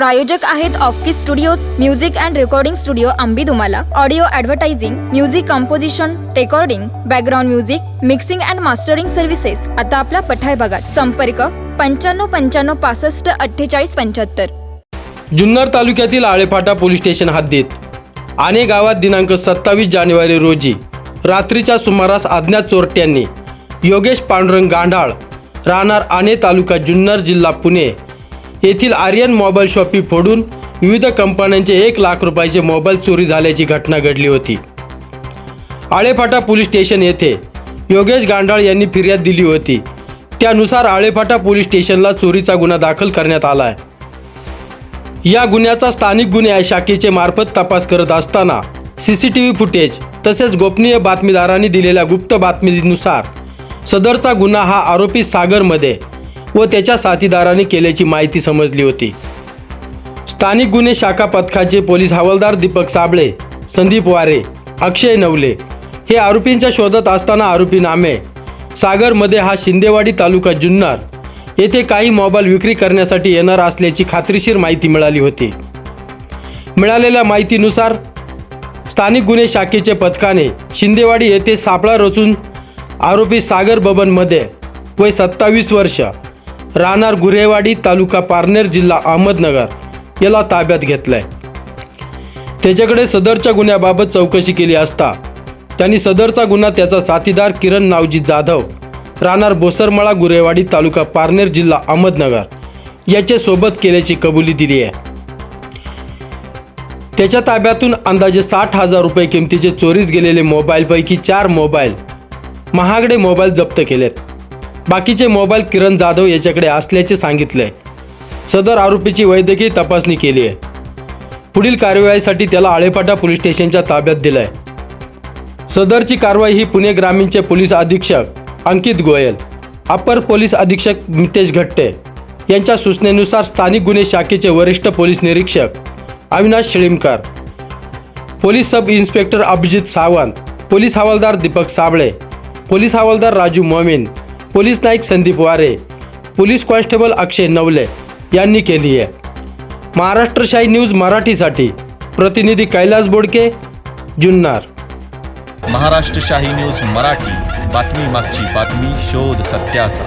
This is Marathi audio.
प्रायोजक आहेत ऑफकी studios music and recording studio Ambi Dumala. Audio advertising music composition recording background music mixing and mastering services आता आपल्या पठाय भागात संपर्क पंच्याण्णव पंच्याण्णव पासष्ट अठ्ठेचाळीस पंच्याहत्तर. जुन्नर तालुक्यातील आळेफाटा पोलीस स्टेशन हद्दीत. आणि गावात दिनांक सत्तावीस जानेवारी रोजी रात्रीच्या सुमारास अज्ञात चोरट्यांनी योगेश पांडुरंग गांढाळ राहणार आणे तालुका जुन्नर जिल्हा पुणे येथील आर्यन मोबाईल शॉपी फोडून विविध कंपन्यांचे एक लाख रुपयाचे मोबाईल चोरी झाल्याची घटना घडली होती. आळेफाटा पोलीस स्टेशन येथे योगेश गांडाळ यांनी फिर्याद दिली होती. त्यानुसार आळेफाटा पोलीस स्टेशनला चोरीचा गुन्हा दाखल करण्यात आला आहे या गुन्ह्याचा स्थानिक गुन्हे शाखेचे मार्फत तपास करत असताना C C T V footage तसेच गोपनीय बातमीदारांनी दिलेल्या गुप्त बातमीनुसार सदरचा गुन्हा हा आरोपी सागरमध्ये व त्याच्या साथीदारांनी केल्याची माहिती समजली होती. स्थानिक गुन्हे शाखा पथकाचे पोलीस हवालदार दीपक साबळे संदीप वारे अक्षय नवले हे आरोपींच्या शोधात असताना आरोपी नामे. सागरमध्ये हा शिंदेवाडी तालुका जुन्नर. येथे काही मोबाईल विक्री करण्यासाठी येणार असल्याची खात्रीशीर माहिती मिळाली होती. मिळालेल्या माहितीनुसार स्थानिक गुन्हे शाखेचे पथकाने शिंदेवाडी येथे सापळा रचून आरोपी सागर बबनमध्ये वय सत्तावीस वर्ष राहणार गुरेवाडी तालुका पारनेर जिल्हा अहमदनगर. याला ताब्यात घेतलंय. त्याच्याकडे सदरच्या गुन्ह्याबाबत चौकशी केली असता त्यांनी सदरचा गुन्हा त्याचा साथीदार किरण नावजी जाधव राहणार बोसरमळा गुरेवाडी तालुका पारनेर जिल्हा अहमदनगर याचे सोबत केल्याची कबुली दिली आहे. त्याच्या ताब्यातून अंदाजे साठ हजार रुपये किमतीचे चोरीस गेलेले मोबाईलपैकी चार मोबाईल महागडे मोबाईल जप्त केलेत. बाकीचे मोबाईल किरण जाधव याच्याकडे असल्याचे सांगितले. सदर आरोपीची वैद्यकीय तपासणी केली आहे. पुढील कारवाईसाठी त्याला आळेपाटा पोलीस स्टेशनच्या ताब्यात दिलंय. सदरची कारवाई ही पुणे ग्रामीणचे पोलीस अधीक्षक अंकित गोयल अपर पोलीस अधीक्षक मितेश घट्टे यांच्या सूचनेनुसार स्थानिक गुन्हे शाखेचे वरिष्ठ पोलीस निरीक्षक Avinash Shilimkar police sub inspector Abhijit Sawant police हवालदार दीपक साबळे पोलीस हवालदार राजू मोमीन पोलीस नाईक संदीप वारे पोलीस कॉन्स्टेबल अक्षय नवले यांनी केली आहे. महाराष्ट्रशाही न्यूज मराठीसाठी प्रतिनिधी कैलास बोडके जुन्नर. महाराष्ट्रशाही न्यूज मराठी बातमी मागची बातमी शोध सत्याचा.